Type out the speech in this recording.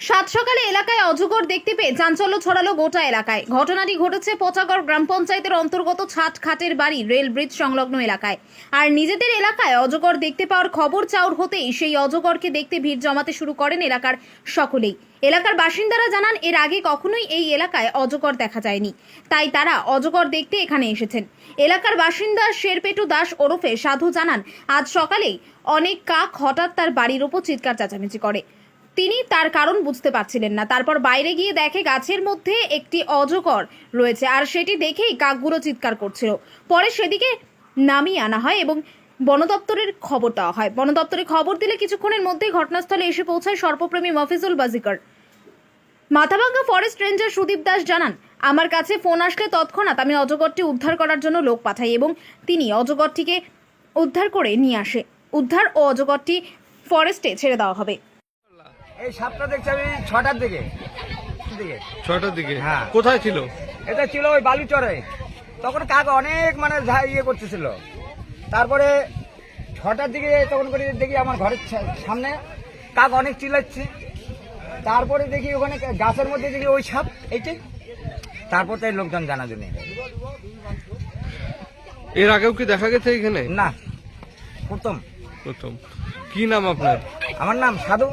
সাত সকালে এলাকায় অজগর দেখতে পেয়ে চাঞ্চল্য ছড়ালো গোটা এলাকায়। ঘটনাটি ঘটেছে পচাগড় গ্রাম পঞ্চায়েতের অন্তর্গত ছাট খাটের বাড়ি রেল ব্রিজ সংলগ্ন এলাকায়। আর নিজেদের এলাকায় অজগর দেখতে পাওয়ার খবর চাউর হতেই সেই অজগরকে দেখতে ভিড় জমাতে শুরু করেন এলাকার সকলেই। এলাকার বাসিন্দারা জানান, এর আগে কখনোই এই এলাকায় অজগর দেখা যায়নি। তাই তারা অজগর দেখতে এখানে এসেছেন। এলাকার বাসিন্দা শেরপেটু দাস ওরফে সাধু জানান, আজ সকালেই অনেক কাক হঠাৎ তার বাড়ির ওপর চিৎকার চেঁচামেচি করে। তিনি তার কারণ বুঝতে পারছিলেন না। তারপর বাইরে গিয়ে দেখে গাছের মধ্যে একটি অজগর রয়েছে আর সেটি দেখেই কাকগুলো চিৎকার করছিল। পরে সেদিকে নামিয়ে আনা হয় এবং বন দপ্তরের খবর দেওয়া হয়। বন দপ্তরে খবর দিলে কিছুক্ষণের মধ্যেই ঘটনাস্থলে এসে পৌঁছায় সর্পপ্রেমী মফিজুল বাজিকর। মাথাভাঙ্গা ফরেস্ট রেঞ্জার সুদীপ দাস জানান, আমার কাছে ফোন আসলে তৎক্ষণাৎ আমি অজগরটি উদ্ধার করার জন্য লোক পাঠাই এবং তিনি অজগরটিকে উদ্ধার করে নিয়ে আসে। উদ্ধার ও অজগরটি ফরেস্টে ছেড়ে দেওয়া হবে। এই সাপটা দেখছি আমি ছটার দিকে। দিকে। ছটার দিকে? হ্যাঁ। কোথায় ছিল? এটা ছিল ওই বালুচরে। তখন কাক অনেক মানে ইয়ে করতেছিল। তারপরে ছটার দিকে তখন করে দেখি আমার ঘরের সামনে কাক অনেক চিল্লাচ্ছে। তারপরে দেখি ওখানে গাছের মধ্যে দেখি ওই সাপ এইটাই তারপর তাই লোকজন জানা জন্য এর আগেও কি দেখা গেছে এখানে? না। প্রথম। প্রথম। কি নাম আপনার? আমার নাম সাধু।